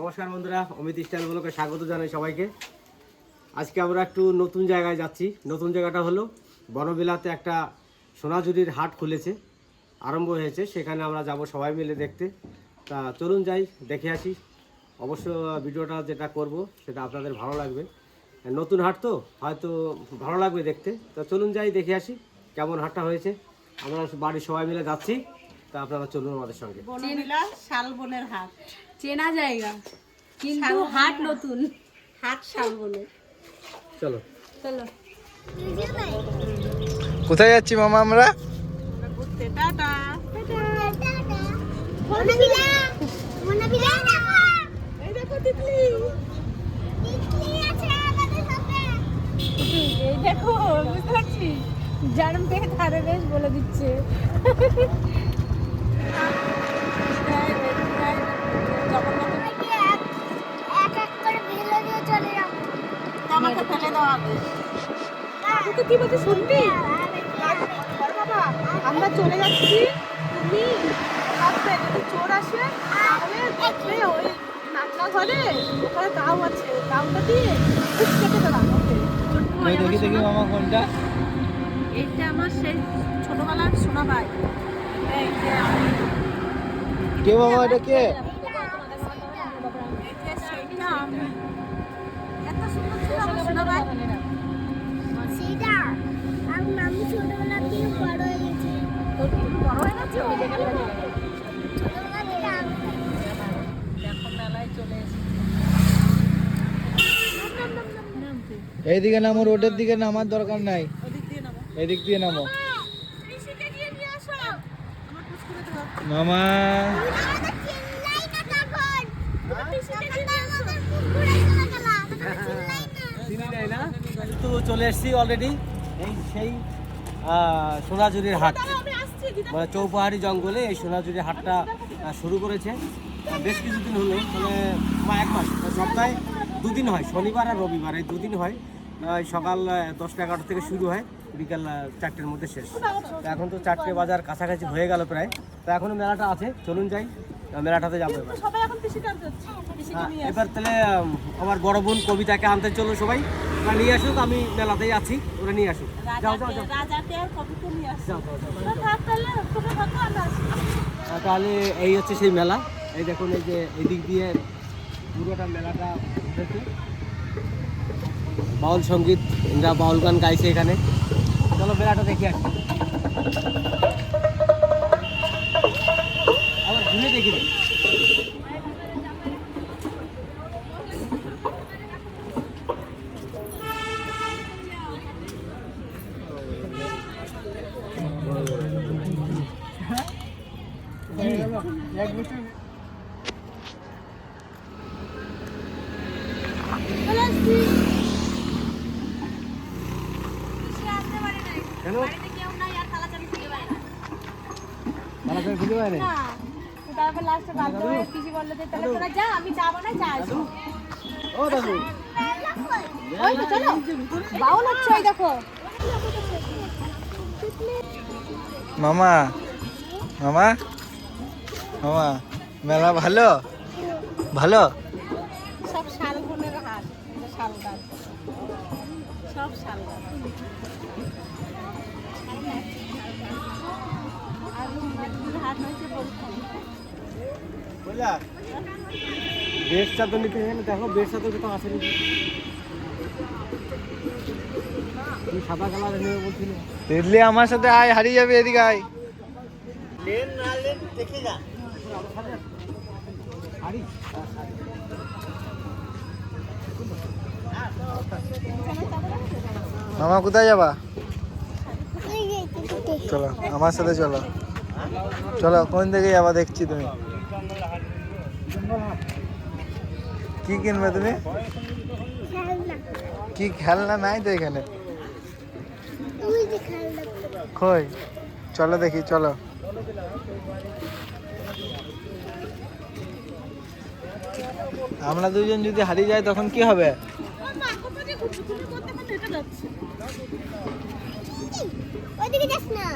নমস্কার বন্ধুরা, অমিত স্টাইল ব্লকে স্বাগত জানাই সবাইকে। আজকে আমরা একটু নতুন জায়গায় যাচ্ছি। নতুন জায়গাটা হলো বনবিলাতে একটা সোনাঝুরির হাট খুলেছে, আরম্ভ হয়েছে। সেখানে আমরা যাব সবাই মিলে দেখতে। তা চলুন যাই, দেখে আসি। অবশ্য ভিডিওটা যেটা করব, সেটা আপনাদের ভালো লাগবে। নতুন হাট তো, হয়তো ভালো লাগবে দেখতে। তা চলুন যাই, দেখে আসি কেমন হাটটা হয়েছে। আমরা বাড়ির সবাই মিলে যাচ্ছি। তা আপনারা চলুন আমাদের সঙ্গে। শালবনের হাট। চেনা জায়গা কিন্তু হাট নতুন। হাট শালবনের চলো। চলো। কোথায় যাচ্ছি মামা আমরা? টাটা। দেখো দেখো বুঝতে পারছি জানম থেকে ধারে বেশ বলে দিচ্ছে। আমাকে ফেলে দেওয়া হবে তুই কি বলছিস শুনবি বাবা আমরা চলে যাচ্ছি। তুমি আসবে যদি চোর আসে তাহলে দেখবে ওই নাচনা ঘরে ওখানে তাও আছে তাওটা দিয়ে খুব কেটে দেওয়া দেখি দেখি মামা কোনটা। এইটা আমার সেই ছোটবেলার সোনা ভাই। এই কে মামা এটা কে? সেইটা বড় হয়ে গেছে। চলে এইদিকে নামো রোডের দিকে নামার দরকার নাই। নামো। এদিক দিয়ে নামো। মামা চিনি নাই না তো চলে এসেছি অলরেডি এই সেই সোনাঝুরির হাট। মানে চৌপাহাড়ি জঙ্গলে এই সোনাঝুরির হাটটা শুরু করেছে। বেশ কিছুদিন হলো মানে এক মাস সপ্তাহে দুদিন হয় শনিবার আর রবিবার এই দুদিন হয়। সকাল দশটা এগারোটা থেকে শুরু হয় বিকাল চারটের মধ্যে শেষ। এখন তো চারটে বাজার কাছাকাছি হয়ে গেল প্রায়। তো এখনও মেলাটা আছে চলুন যাই। মেলাটাতে যাব এবার হ্যাঁ, নিয়ে এবার তাহলে আমার বড় বোন কবিতাকে আনতে চলো সবাই। ওরা নিয়ে আসুক আমি মেলাতেই আছি ওরা নিয়ে আসুক। যাও তাহলে এই হচ্ছে সেই মেলা। এই দেখুন এই যে এদিক দিয়ে পুরোটা মেলাটা উঠেছে বাউল সংগীত যা বাউল গান গাইছে এখানে। চলো মেলাটা দেখি আসি আবার ঘুরে দেখি রে। কেন মেলা করে খুঁজে পায় না তারপর লাস্টে বাধ্য হয়ে পিসি বলল যে তাহলে তোরা যা আমি যাব না যা আসব ও দেখো। ওই তো চলো। বাউল হচ্ছে ওই দেখো। মামা মামা মামা মেলা ভালো? ভালো? বেশ চাদর নিতে গেলে দেখো বেশ চাদর কোথাও আসেনি তুমি সাদা কালার নেবে বলছিলে। দিল্লি আমার সাথে আয় হারিয়ে যাবে এদিকে আয়। শাড়ি? মামা কোথায় যাবা? চলো আমার সাথে চলো। চলো কোন দিকে যাবা দেখছি তুমি? কি কিনবে তুমি? কি খেলনা নাই তো এখানে? কই? চলো দেখি চলো। আমরা দুজন যদি হারিয়ে যাই তখন কি হবে? ওইদিকে যাস না।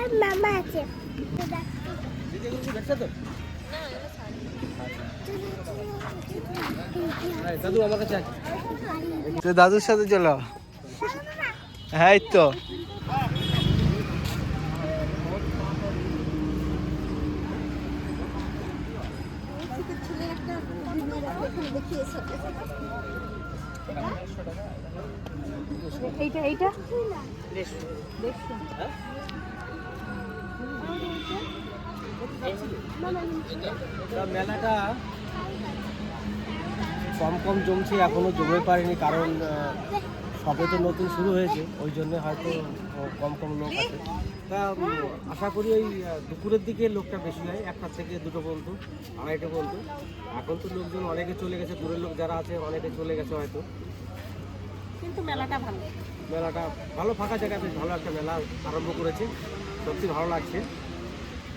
আর মামা আছে। দেখছ তো? দাদু আমার কাছে তো দাদুর সাথে চলো। হ্যাঁ তো। এইটা এইটা? তা মেলাটা কম কম জমছে এখনও জমে পারেনি কারণ সবে তো নতুন শুরু হয়েছে ওই জন্য হয়তো কম কম লোক আছে। তা আশা করি ওই দুপুরের দিকে লোকটা বেশি হয় একটা থেকে দুটো পর্যন্ত আড়াইটা পর্যন্ত। এখন তো লোকজন অনেকে চলে গেছে দূরের লোক যারা আছে অনেকে চলে গেছে হয়তো। কিন্তু মেলাটা ভালো। মেলাটা ভালো ফাঁকা জায়গায় বেশ ভালো একটা মেলা আরম্ভ করেছে। সত্যি ভালো লাগছে।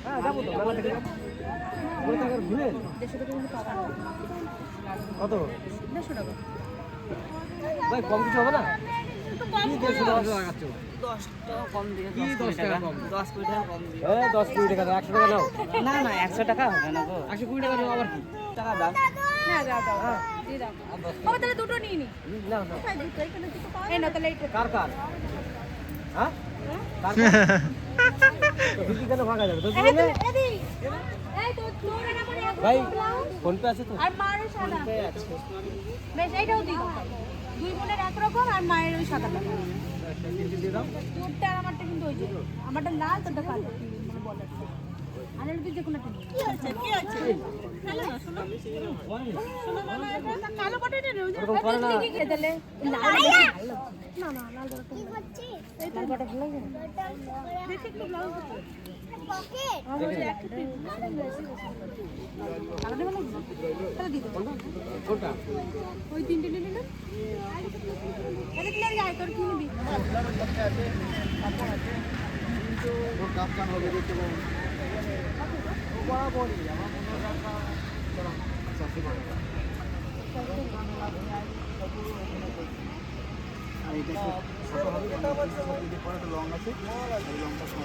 হ্যাঁ যাব তো মেলা থেকে যাব। কত? ভাই কম কিছু হবে না? টাকা টাকা টাকা হ্যাঁ টাকা একশো টাকা না না একশো টাকা হবে না গো। একশো কুড়ি টাকা আবার। কি টাকা। বাবা তাহলে দুটো নিয়ে নি। না না। এই না তাহলে কার কার? হ্যাঁ? কেন ভাঙা যাবে? ভাই ফোন পে আছে তো? আর মায়ের সাদা। বেশ এইটাও দিই। দাও। দুই বোনের একরকম আর মায়ের ওই সাদা তোরটা আর আমারটা কিন্তু ওই যে আমারটা লাল তোরটা কালো। বলার আর এর যে কোনো একটা কি হয়েছে? কি হয়েছে? হ্যালো শোনো। শোনো মামা এটা কালো পাটে নেই যে ওরকম করে না। কি খেয়ে দিলে? লাল ভালো না না লাল কি করছিস? লাল বড়টা ভালো দেখি একটু ব্লাউজ ওই তিনটে এটা কিনে যায় তোর কি নিবি কো দেখে তিতলি এটা ভালো লাগছে দেড়শো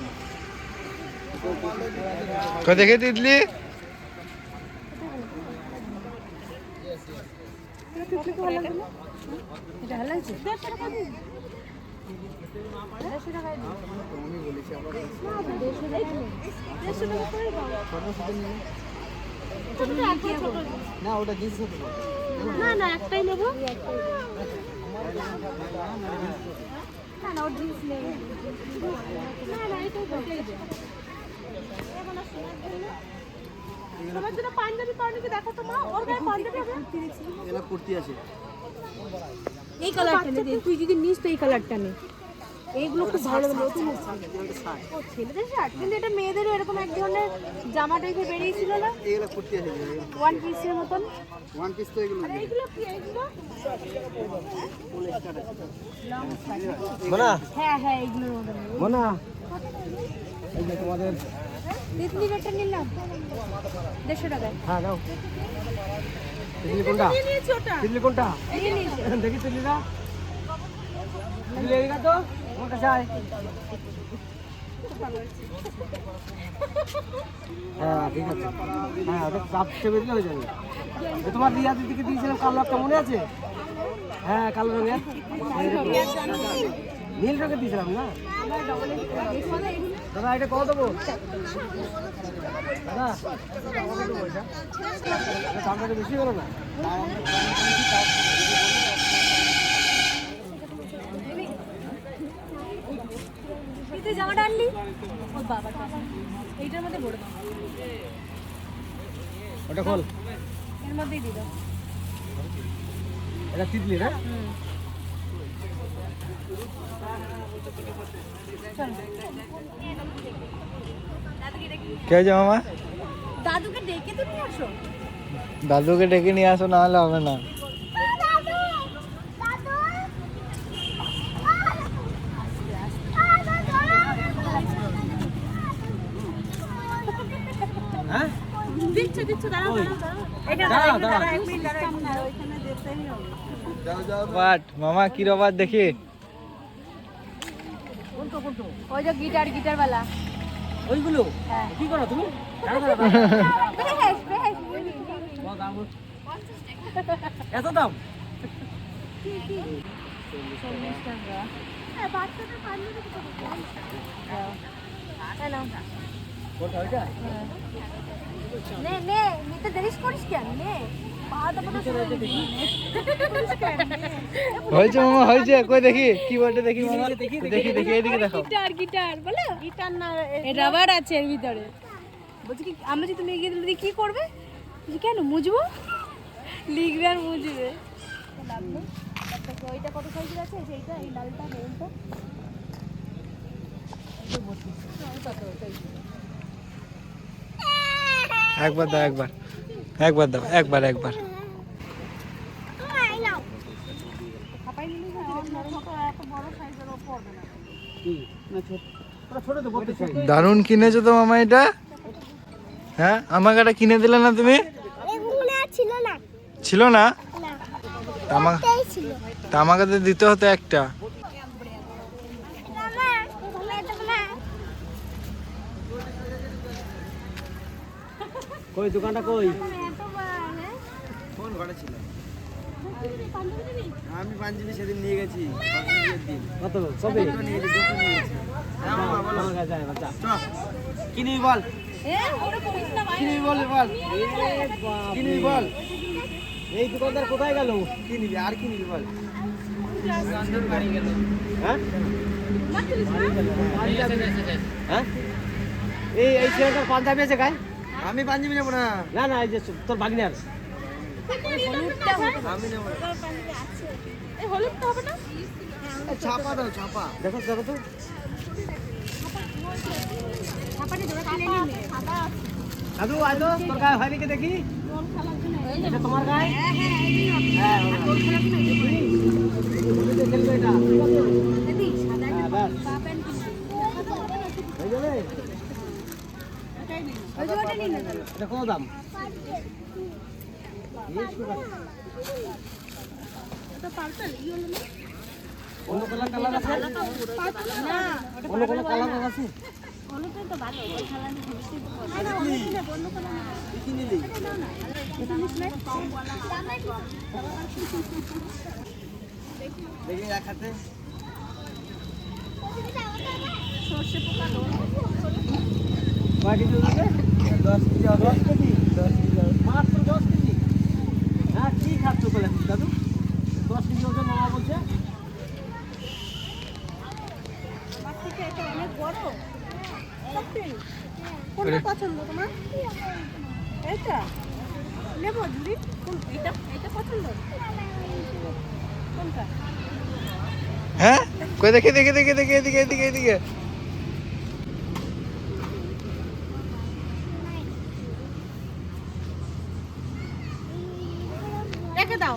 ছোটটা একদম ছোট না ওটা জিন্স না না একটাই নেব। না না ওর জিন্স নেবে না না এটাই তোমার জন্য পাঞ্জাবি পাওনি কি দেখো তো মা ওর গায়ে পাঞ্জাবি হবে? এলা কুর্তি আছে। এই কালারটা নে তুই যদি নিস তো এই কালারটা নে। এইগুলো খুব ভালো নতুন ও ছেলেদের শার্ট? কিন্তু এটা মেয়েদেরও এরকম এক ধরনের জামা টাইপের বেরিয়েছিল না? এগুলো কুর্তি আছে ওয়ান পিসের মতন? ওয়ান পিস তো এগুলো এইগুলো কি এইগুলো মোনা? হ্যাঁ হ্যাঁ এইগুলোর মতন এই যে তোমাদের তিতলি নিলাম। দেড়শো টাকায়। হ্যাঁ দাও তিতলি কোনটা? নিয়ে নিয়েছি ওটা। কোনটা? দেখি তিতলিটা তিতলি এদিকে তো আমার কাছে আয়। হ্যাঁ ঠিক আছে। হ্যাঁ ওটা চাপ চেপে হয়ে যাবে। তোমার রিয়া দিদিকে দিয়েছিলাম কালো একটা মনে আছে? হ্যাঁ কালো রঙের। নীল রঙের। দিয়েছিলাম না? দাদা এটা কত দেবো? দাদা দামটা একটু বেশি হলো না। জামাটা আনলি? ও বাবা এইটার মধ্যে দাও। ওটা খোল। এর মধ্যেই দিয়ে এটা তিতলি না? কে হয়েছে মামা দাদুকে ডেকে তো নিয়ে আসো দাদুকে ডেকে নিয়ে আসো না হলে হবে না হ্যাঁ দিচ্ছে দিচ্ছে দাঁড়াও দাঁড়াও দাঁড়াও। বাট মামা কি রবার দেখি ওই যে গিটার গিটার वाला ওইগুলো? হ্যাঁ। কি করো তুমি? বল, দাম বল। এত দাম? কোনটা ওইটা? নে নে নিতে দেরিস করিস কেন? নে। হয়েছে মামা হয়েছে। কই দেখি? কি বলতে দেখি মামা। দেখি দেখি এইদিকে দেখো। গিটার গিটার বলো? গিটার না রাবার আছে এর ভিতরে। বলছি কি আমরা যদি তুমি এগিয়ে দিলে কি করবে? বলছি, কেন মুজবো? লিখবে আর মুজবে। ওইটা কত সাইজের আছে? সেইটা এই লালটা মেরুনটা একবার দাও একবার। একবার দাও একবার একবার। দারুণ কিনেছো তো মামা এটা? হ্যাঁ আমাকে এটা কিনে দিলে না তুমি? ছিল না? ছিল না না তা আমা- এটাই ছিল তা আমাকে তো দিতে হতো একটা। কই দোকানটা কই? ঘরে ছিল। আমি পাঞ্জাবি সেদিন নিয়ে গেছি কত কবে হ্যাঁ বলো। বল? বল বল? এই দোকানদার কোথায় গেল? কি নিবি? আর কি নিবি বল? হ্যাঁ? হ্যাঁ? এই এই ছেলেটার পাঞ্জাবি আছে গায়ে? আমি পাঞ্জাবি নেব না। না না এই যে তোর ভাগিনার আমি নেব না এই হলুদটা হবে না ছাপা দাও ছাপা দেখো দেখো তো দাদু তো তোর গায়ে হয় নাকি দেখি তোমার গায়ে হ্যাঁ হ্যাঁ। হয়ে কত দাম দেখি? দশ কেজি হবে দশ কেজি দশ কেজি মাত্র দশ কেজি হ্যাঁ কি খাচ্ছ বলে দাদু। দশ কেজি ওজন মামা বলছে। কোনটা পছন্দ তোমার? নেব জুড়ি কোন এটা এটা পছন্দ? কোনটা? হ্যাঁ? কই দেখি দেখি দেখি দেখি এদিকে এদিকে এদিকে রেখে দাও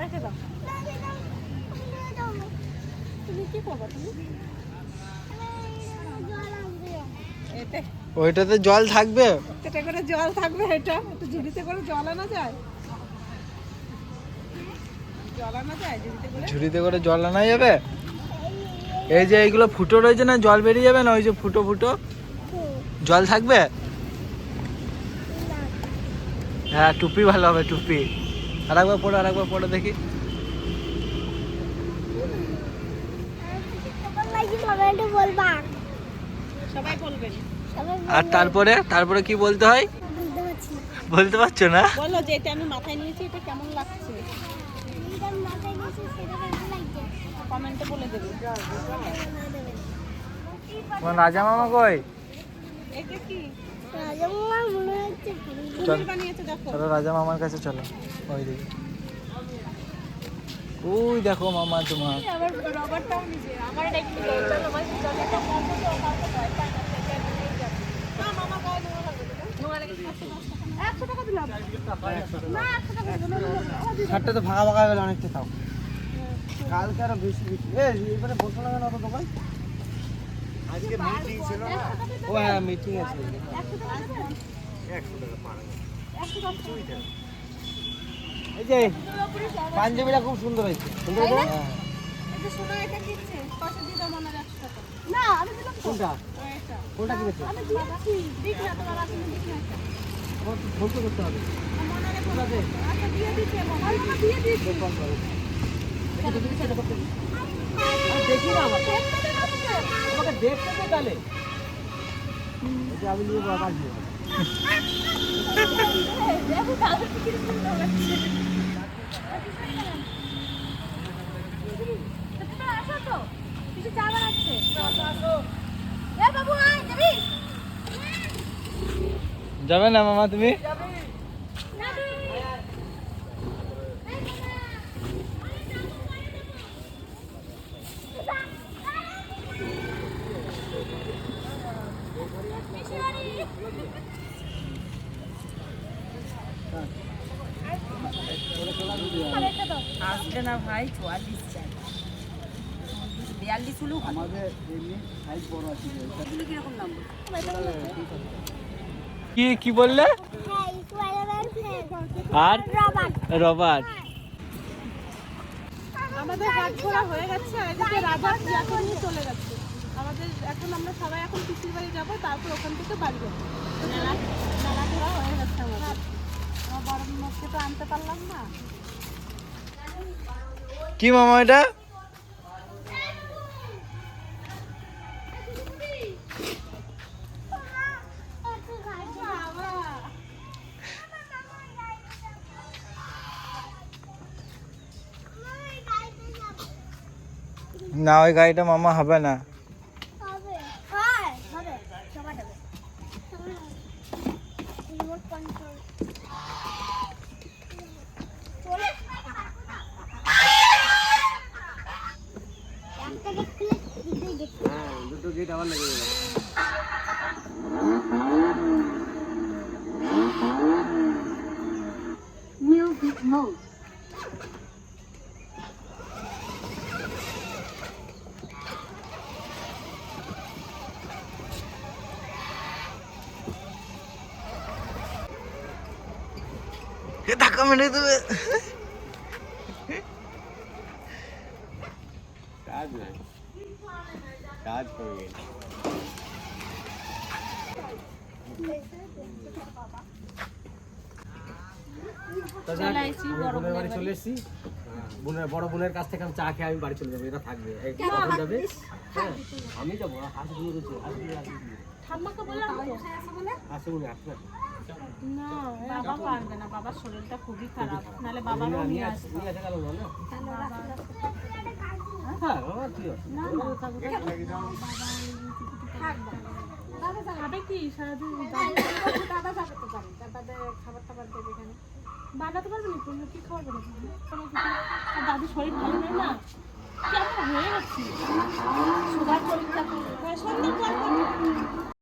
রেখে দাও তুমি কি করবে তুমি এতে ওইটাতে জল থাকবে? এটা করে জল থাকবে এটা। একটু ঝুড়িতে করে জল আনা যায়? ঝুড়িতে করে? জল আনা যাবে? এই যে এইগুলো ফুটো রয়েছে না জল বেরিয়ে যাবে না? ওই যে ফুটো ফুটো? জল থাকবে? হ্যাঁ টুপি ভালো হবে টুপি। আর একবার পড়ো আর একবার পড়ো দেখি। সবাই বলবেন। সবাই আর তারপরে তারপরে কি বলতে হয়? বলতে পারছ না। বলো যে এটা আমি মাথায় নিয়েছি এটা কেমন লাগছে? কমেন্টে বলে দেবে। তোমার রাজা মামা কই? এটা কি? রাজা মনে হচ্ছে চল কুমির বানিয়েছে দেখো। চলো রাজা মামার কাছে চলো ওই দিকে। ওই দেখো মামা তোমার। আবার রবারটাও নিজে আমার এটা একটু চলো চলো শার্টটা তো ফাঁকা ফাঁকা গেলে অনেকটা তাও। কালকে আরও বেশি বেশি। এবারে বসো না কেন অত দোকান? আজকে মিটিং ছিল না। ও হ্যাঁ মিটিং আছে। এই যে পাঞ্জাবিটা খুব সুন্দর হয়েছে। সুন্দর? হ্যাঁ। সোনা এটা কিনছে পয়সা দিয়ে দাও আমার একশো টাকা না আমি দিলাম কোনটা? এটা কোনটা কিনেছো? আমি দিয়েছি। দিক না তোমার আসলে দিক না ফোন তো করতে হবে। আচ্ছা দিয়ে দিচ্ছে মোবাইল নাম্বার দিয়ে দিচ্ছে। আর দেখি না আমাকে। আমাকে দেখতে তো তাহলে। যে আমি নিয়ে বাবা দেখো কি কীরকম লাগছে আসো তো। কিছু চা বানাচ্ছে এ বাবু আয় যাবি? যাবে না মামা তুমি? আসবে না ভাই চুয়াল্লিশ। বিয়াল্লিশ হলেও আমাদের এমনি সাইজ বড় আছে কীরকম নাম কি কি বললে? আর? আমাদের হাত ঘোরা হয়ে গেছে আর এদিকে রাজা এখন নিয়ে চলে গেছে। আমাদের এখন আমরা সবাই এখন পিসির বাড়ি যাব তারপর ওখান থেকে বাড়ি যাব। মেলা মেলা ঘোরা হয়ে গেছে আমাদের। আমার বড় মুখকে তো আনতে পারলাম না। কি মামা এটা? না ওই গাড়িটা মামা হবে না হবে হয় হবে সবার হবে রিমোট কন্ট্রোল চলে একটা গেট খুলে দুটোই গেট হ্যাঁ দুটো গেট আবার লেগে গেল এ ধাক্কা মেরে দেবে। কাজ নাই। কাজ করে গেল চলে বোনের বাড়ি চলে এসেছি। বোনের বড় বোনের কাছ থেকে আমি চা খেয়ে আমি বাড়ি চলে যাব। এটা থাকবে। এই কখন যাবে? হ্যাঁ, আমি যাব। হাসি দিয়ে রয়েছে হাসি দিয়ে ঠাম্মাকে বললাম আসে আসবে না বাবা পারবে না বাবার শরীরটা খুবই খারাপ নাহলে বাবারও নিয়ে আসবে না হ্যাঁ আছে কি সারাদিন দাদা যাবে তো পারে দাদাদের খাবার টাবার দেবে এখানে বানাতে পারবে না তুমি কি খাওয়াবে না? আর দাদির শরীর ভালো নেই না কেমন হয়ে গেছি সুগার সন্ধ্যে পর